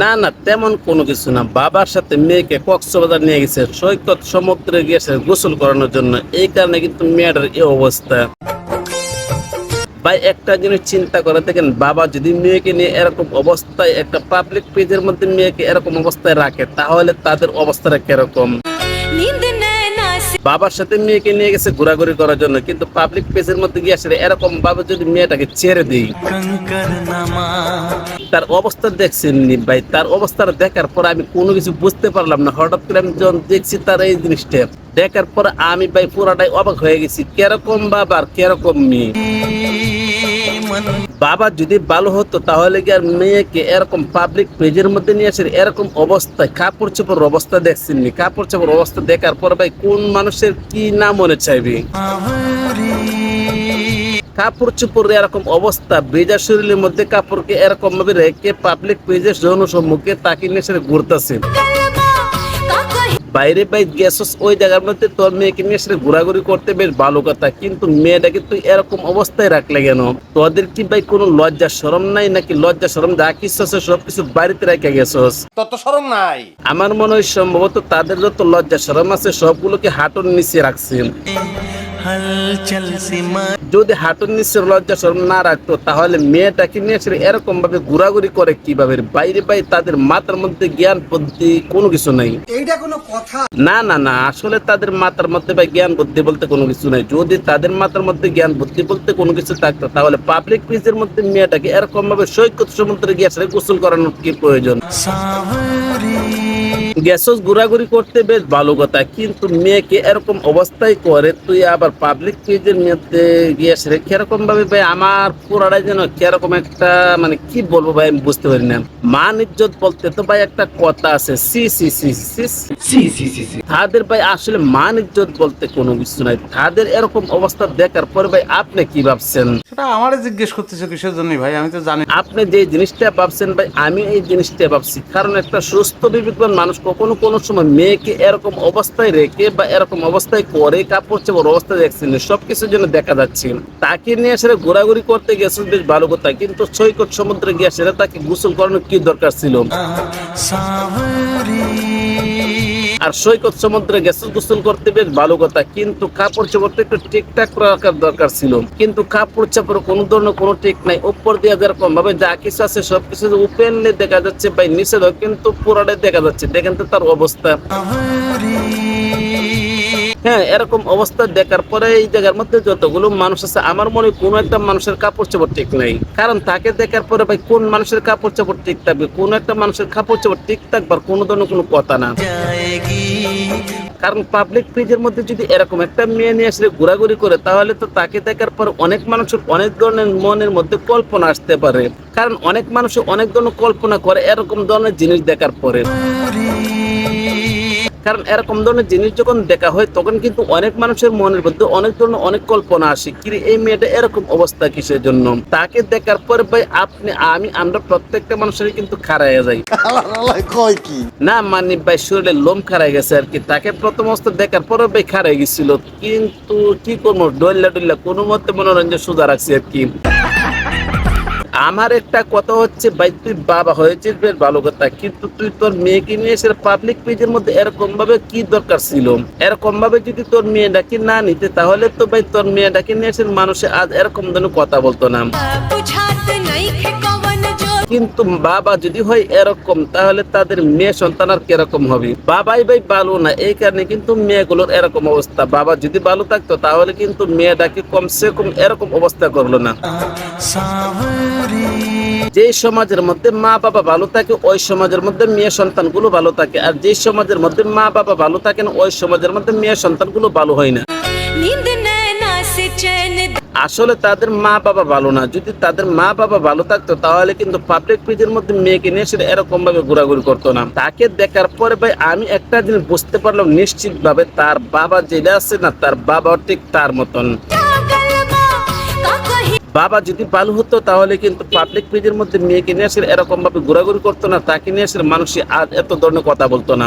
না না তেমন কোনো কিছু না। বাবার সাথে মেয়েকে কক্সবাজার নিয়ে গেছে। সৈকত সমুদ্রে গেছে গোসল করানোর জন্য। এই কারণে কিন্তু মেয়েটার এই অবস্থা। ভাই একটা জিনিস চিন্তা করে দেখেন বাবা যদি মেয়েকে নিয়ে এরকম অবস্থায় একটা পাবলিক পেজের মধ্যে মেয়েকে এরকম অবস্থায় রাখে তাহলে তাদের অবস্থাটা কীরকম? বাবার সাথে মেয়েকে নিয়ে গেছে ঘোরাঘুরি করার জন্য, কিন্তু পাবলিক প্লেসের মধ্যে গিয়ে আসলে এরকম ভাবে যদি মেয়েটাকে ছেড়ে দিই, তার অবস্থা দেখছেন ভাই, তার অবস্থা দেখার পর আমি কোনো কিছু বুঝতে পারলাম না। হঠাৎ করে আমি যখন দেখছি তার এই জিনিসটা, দেখার পর আমি ভাই পুরাটাই অবাক হয়ে গেছি, কেরকম বাবার, কেরকম মেয়ে। বাবা যদি ভালো হতো, তাহলে কি আর মেয়েকে এরকম পাবলিক পেজের মধ্যে নিয়ে আসে? এরকম অবস্থায়, কাপড় চোপড় অবস্থা দেখছেননি? কাপড় চোপড় অবস্থা দেখার পর ভাই কোন মানুষের কি না মনে চাইবে কাপড় চোপড় এরকম অবস্থা বেজা শরীরের মধ্যে কাপড়কে এরকম ভাবে রেখে পাবলিক পেজের জনসম্মুখে তাকে নিয়ে ঘুরতেছে। বাইরে বাই গেছস ওই জায়গার মধ্যে তোর মেয়েকে নিয়ে সেটা ঘোরাঘুরি করতে বেশ ভালো কথা। কিন্তু মেয়েটাকে তুই এরকম অবস্থায় রাখলে কেন? তোদের কি ভাই কোনো লজ্জা সরম নাই নাকি লজ্জা সরম যা কিছু আছে সবকিছু বাড়িতে রাখে গেস তোর তো সরম নাই। আমার মনে হয় সম্ভবত তাদের যত লজ্জা সরম আছে সবগুলোকে হাঁটুর নিচে রাখছেন। যদি হাঁটুর নিচে লজ্জা শরম না রাখতো তাহলে মেয়েটাকে নিয়ে সেটা এরকম ভাবে ঘোরাঘুরি করে কীভাবে? বাইরে বাই তাদের মাথার মধ্যে জ্ঞান বুদ্ধি কোনো কিছু নাই। এইটা কোনো কথা? না না না আসলে তাদের মাথার মধ্যে বা জ্ঞান বুদ্ধি বলতে কোনো কিছু নাই। যদি তাদের মাথার মধ্যে জ্ঞান বুদ্ধি বলতে কোনো কিছু থাকতো তাহলে পাবলিক পিসের মধ্যে মেয়েটাকে এরকম ভাবে সৈকত সমুদ্রে গিয়ে সেটা গোসল করানোর কি প্রয়োজন? গ্যাসস ঘোরাঘুরি করতে বেশ ভালো কথা কিন্তু মেয়েকে এরকম অবস্থায় করে তুই আবার পাবলিক পেজের মধ্যে গিয়ে আসলে কীরকম ভাবে ভাই আমার পুরাটাই যেন কীরকম একটা মানে কি বলব ভাই আমি বুঝতে পারি না। মান ইজ্জত বলতে তো ভাই একটা কথা আছে সি সি সি সি তাদের ভাই আসলে মান ইজ্জত বলতে কোনো কিছু নাই। তাদের এরকম অবস্থা দেখার পরে ভাই আপনি কি ভাবছেন? সেটা আমারে জিজ্ঞেস করতেছে কিসের জন্য ভাই আমি তো জানি আপনি যে জিনিসটা ভাবছেন ভাই আমি এই জিনিসটা ভাবছি। কারণ একটা সুস্থ বিবেকবান মানুষ কখনো কোনো সময় মেয়েকে এরকম অবস্থায় রেখে বা এরকম অবস্থায় করে কাপড় চাপড় অবস্থায় দেখছেন সব কিছুর জন্য দেখা যাচ্ছে। তাকে নিয়ে আসলে ঘোরাঘুরি করতে গেছে বেশ ভালো কথা। কিন্তু সৈকত সমুদ্রে গিয়ে আসলে তাকে গোসল করানোর কি দরকার ছিল? আর সৈকত সমুদ্রে গেসল গোসল করতে বেশ ভালো কথা, কিন্তু কাপড় চাপড় একটু ঠিকঠাক রাখার দরকার ছিল। কিন্তু কাপড় চাপড় কোনো ধরনের কোনো ঠিক নাই, উপর দিয়ে যেরকম ভাবে যা কিছু আছে সবকিছু ওপেনলি দেখা যাচ্ছে বা নিষেধ কিন্তু পুরাটাই দেখা যাচ্ছে। দেখেন তো তার অবস্থা। হ্যাঁ এরকম অবস্থা দেখার পরে এই জায়গার মধ্যে যতগুলো মানুষ আছে আমার মনে কোনো একটা মানুষের কাপড় চাপড় ঠিক নেই। কারণ তাকে দেখার পরে ভাই কোন মানুষের কাপড় চাপড় ঠিক থাকবে? কোন একটা মানুষের কাপড় চাপড় ঠিক থাকবার কোনো ধরনের কোনো কথা না। কারণ পাবলিক ফ্রিজের মধ্যে যদি এরকম একটা মেয়ে নিয়ে আসলে ঘোরাঘুরি করে তাহলে তো তাকে দেখার পর অনেক মানুষের অনেক ধরনের মনের মধ্যে কল্পনা আসতে পারে। কারণ অনেক মানুষ অনেক ধরনের কল্পনা করে এরকম ধরনের জিনিস দেখার পরে। কারণ এরকম ধরনের জিনিস যখন দেখা হয় তখন কিন্তু অনেক মানুষের মনের মধ্যে অনেক ধরনের অনেক কল্পনা আসে কি এই মেয়েটা এরকম অবস্থা কিসের জন্য? তাকে দেখার পর ভাই আপনি আমি আমরা প্রত্যেকটা মানুষের কিন্তু খারাইয়া যাই। কয় কি? না মানে ভাই শরীরে লোম খারাই গেছে আর কি। তাকে প্রথম অবস্থা দেখার পরে ভাই খারাই গেছিল। কিন্তু কি করব ডল্লা ডল্লা কোনো মতে মনোরঞ্জন সোজা রাখছি আর কি। আমার একটা কথা হচ্ছে, ভাই, তুই বাবা হয়েছে বেশ ভালো কথা, কিন্তু তুই তোর মেয়েকে নিয়ে এসে পাবলিক পেজের মধ্যে এরকম ভাবে কি দরকার ছিল? এরকম ভাবে যদি তোর মেয়ে মেয়েটাকে না নিতে, তাহলে তো ভাই তোর মেয়েটাকে নিয়ে এসে মানুষে আজ এরকম ধরনের কথা বলতো না। কিন্তু বাবা যদি হয় এরকম, তাহলে তাদের মেয়ে সন্তান আর কীরকম হবে? বাবাই ভাই ভালো না, এই কারণে কিন্তু মেয়েগুলোর এরকম অবস্থা। বাবা যদি ভালো থাকতো, তাহলে কিন্তু মেয়েটাকে কমসে কম এরকম অবস্থা করল না। যে সমাজের মধ্যে মা বাবা ভালো থাকে, ওই সমাজের মধ্যে মেয়ে সন্তানগুলো ভালো থাকে। আর যে সমাজের মধ্যে মা বাবা ভালো থাকে না, ওই সমাজের মধ্যে মেয়ে সন্তানগুলো ভালো হয় না। আসলে তাদের মা বাবা ভালো না। যদি তাদের মা বাবা ভালো থাকতো, তাহলে কিন্তু পাবলিক পিজের মধ্যে মেয়েকে নিয়ে এসে এরকম ভাবে ঘোরাঘুরি করতো না। তাকে দেখার পরে ভাই, আমি একটা জিনিস বুঝতে পারলাম নিশ্চিত ভাবে তার বাবা যেটা আছে না, তার বাবা ঠিক তার মতন। বাবা যদি ভালো হতো, তাহলে কিন্তু পাবলিক পিজের মধ্যে মেয়েকে নিয়ে আসলে এরকম ভাবে ঘোরাঘুরি করতো না, তাকে নিয়ে আসলে মানুষ আজ এত ধরনের কথা বলতো না।